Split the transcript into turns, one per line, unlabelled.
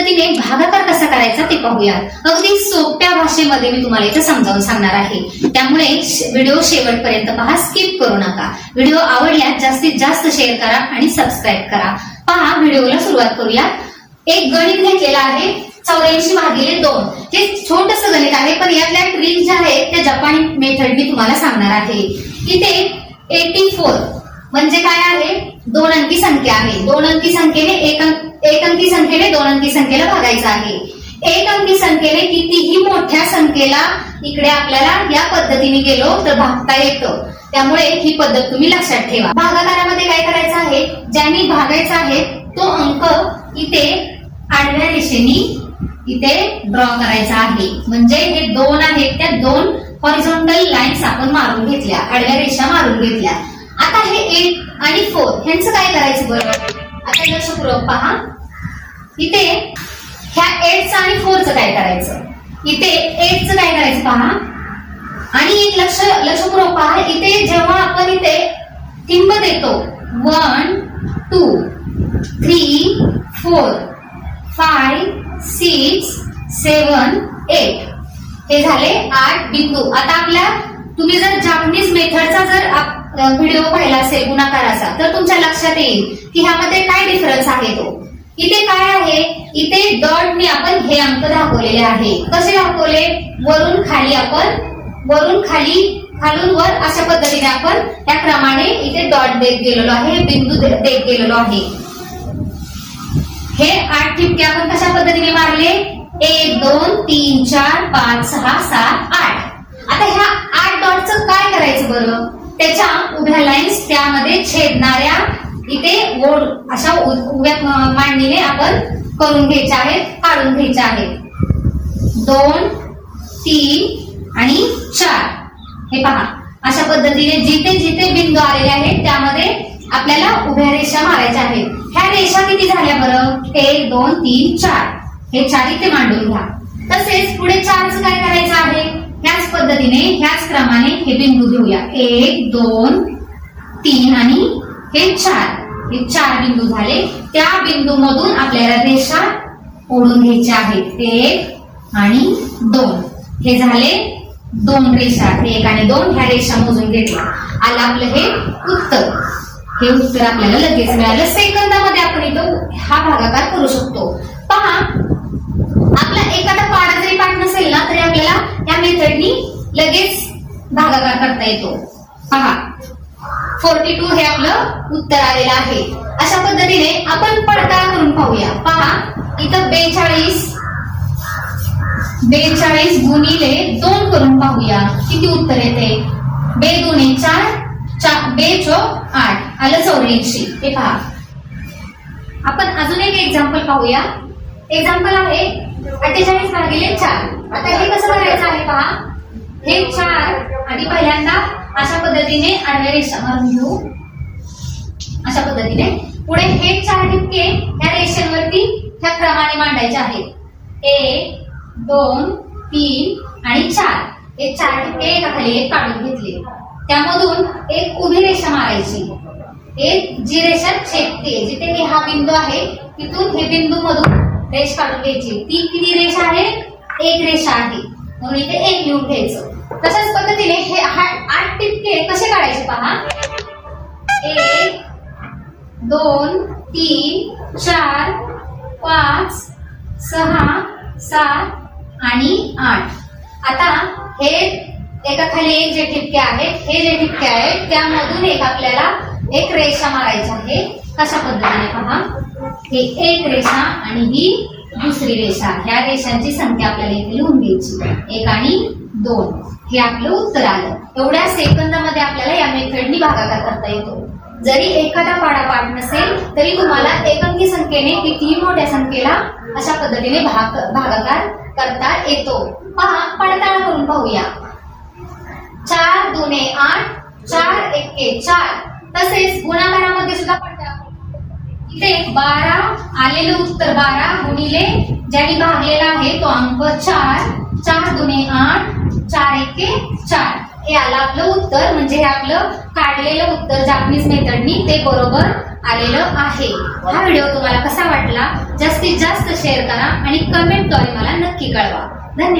पद्धतीने भागाकार कसा करायचा ते पाहूया. अगदी सोप्या भाषेमध्ये मी तुम्हाला इथं समजावून सांगणार आहे. त्यामुळे व्हिडिओ शेवटपर्यंत पहा स्किप करू नका. व्हिडिओ आवडल्यास जास्तीत जास्त शेअर करा आणि सबस्क्राईब करा. पहा व्हिडिओला सुरुवात करूया. एक गणित घेतलेला आहे चौऱ्याऐंशी भागिले दोन. हे छोटस गणित आहे पण यातल्या ट्रिक ज्या आहेत त्या जपानी मेथड मी तुम्हाला सांगणार आहे. इथे एटी फोर म्हणजे काय आहे? दोन अंकी संख्या आहे. दोन अंकी संख्येने एक एक अंकी संख्येने दोन अंकी संख्येला भागायचं आहे. एक अंकी संख्येने कितीही मोठ्या संख्येला इकडे आपल्याला या पद्धतीने गेलो तर भागता येतं. त्यामुळे ही पद्धत तुम्ही लक्षात ठेवा. भागाकारामध्ये काय करायचं आहे? ज्यांनी भागायचा आहे तो अंक इथे आडव्या रेषेने इथे ड्रॉ करायचा आहे. म्हणजे हे दोन आहेत. त्या दोन हॉरिझॉन्टल लाईन्स आपण मारून घेतल्या. आडव्या रेषा मारून घेतल्या. आता हे एट आणि फोर ह्यांचं काय करायचं बरं? आता लक्षपूर्वक पहा. इथे ह्या एटचं आणि फोरचं काय करायचं? इथे एटचं काय करायचं पहा? आणि एक लक्ष लक्षपूर्वक पहा. इथे जेव्हा आपण इथे थिंब देतो one two three four five six seven eight हे झाले आठ बिंदू. आता आपल्या तुम्ही जर जापनीज मेथडचा जर व्हिडिओ पाहिला असेल गुणाकाराचा तर तुमच्या लक्षात येईल की ह्यामध्ये काय डिफरन्स आहे तो. इथे काय आहे? इथे डॉटने आपण हे अंक दाखवलेले आहे. कसे दाखवले? वरून खाली आपण वरून खाली खालून वर अशा पद्धतीने आपण त्या क्रमाने इथे डॉट देत गेलेलो आहे बिंदू देत गेलेलो आहे. हे आठ ठिपके आपण कशा पद्धतीने मारले? एक दोन तीन चार पाच सहा सात आठ. आता ह्या आठ डॉटचं काय करायचं बरं? त्याच्या उभ्या लाईन्स त्यामध्ये छेदणाऱ्या इथे ओढ अशा उभ्या मांडणीने आपण करून घ्यायच्या आहेत काढून घ्यायच्या आहेत. दोन तीन आणि चार. हे पहा. अशा पद्धतीने जिथे जिथे बिंदू आलेले आहेत त्यामध्ये आपल्याला उभ्या रेषा मारायच्या आहेत. ह्या रेषा किती झाल्या बरं? एक दोन तीन चार. हे चार इथे मांडून घ्या. तसेच पुढे चारच काय करायचं आहे? ह्याच पद्धतीने ह्याच क्रमाने हे बिंदू घेऊया. एक दोन तीन आणि हे चार. हे चार बिंदू झाले. त्या बिंदू मधून आपल्याला रेषा ओढून घ्यायच्या आहेत. एक आणि दोन. हे झाले दोन रेषा. एक आणि दोन ह्या रेषा मोजून घेतल्या. आलं आपलं हे उत्तर. हे उत्तर आपल्याला लगेच मिळालं. सेकंदामध्ये आपण इथं हा भागाकार करू शकतो. पहा आपला एखादा पाडा जरी पाठ नसेल ना तरी आपल्याला त्या मेथडनी लगेच भागाकार करता येतो. पहा. फोर्टी टू हे आपलं उत्तर आलेलं आहे. अशा पद्धतीने आपण पडताळ करून पाहूया. पहा. इथं बेचाळीस बेचाळीस गुणिले दोन करून पाहूया. किती उत्तर येते? बे गुणे चार चार बे चो आठ. आलं चौऱ्याऐंशी. हे पहा. आपण अजून एक एक्झाम्पल पाहूया. एक्झाम्पल आहे अठ्ठेचाळीस भागिले चार. आता हे कसं हे चार आणि पहिल्यांदा अशा पद्धतीने आडव्या रेषा मारून घेऊ. अशा पद्धतीने. पुढे हे चार ठिपके ह्या रेषेवरती ह्या क्रमाने मांडायचे आहेत. एक दोन तीन आणि चार. हे चार ठिपके एकाखाली एक काढून घेतले. त्यामधून एक उभी रेषा मारायची. एक जी रेषा छेदते जिथे हे हा बिंदू आहे तिथून हे बिंदू मधून रेष काढून घ्यायची. ती किती रेषा आहे? एक रेषा आहे. म्हणून इथे एक लिहून घ्यायचं. तशाच पद्धतीने हे आठ टिपके कसे काढायचे पहा? एक दोन तीन चार पाच सहा सात आणि आठ. आता हे एका खाली एक जे ठिपके आहेत हे जे ठिपके आहेत त्यामधून एक आपल्याला एक रेषा मारायची आहे. कशा पद्धतीने पहा? हे एक रेषा आणि ही दुसरी रेषा. ह्या रेषांची संख्या आपल्याला इथे लिहून घ्यायची एक आणि दोन. हे आपलं उत्तर आलं. एवढ्या सेकंदामध्ये आपल्याला या मेथडनी भागाकार करता येतो. जरी एखादा पाडा पाठ नसेल तरी तुम्हाला एकंकी संख्येने कितीही मोठ्या संख्येला अशा पद्धतीने भाग भागाकार करता येतो. पहा पडताळा करून पाहूया. चार दुने आठ चार एक्के चार. तसेच गुणाकारामध्ये सुद्धा पडताळा इथे बारा आलेलं उत्तर बारा गुणिले ज्यांनी भागलेला आहे तो अंक चार. चार दुने आठ चार एके चार. हे आलं आपलं उत्तर म्हणजे हे आपलं काढलेलं उत्तर जापनीज मेथडनी ते बरोबर आलेलं आहे. हा व्हिडिओ तुम्हाला कसा वाटला? जास्तीत जास्त शेअर करा आणि कमेंटद्वारे मला नक्की कळवा. धन्यवाद.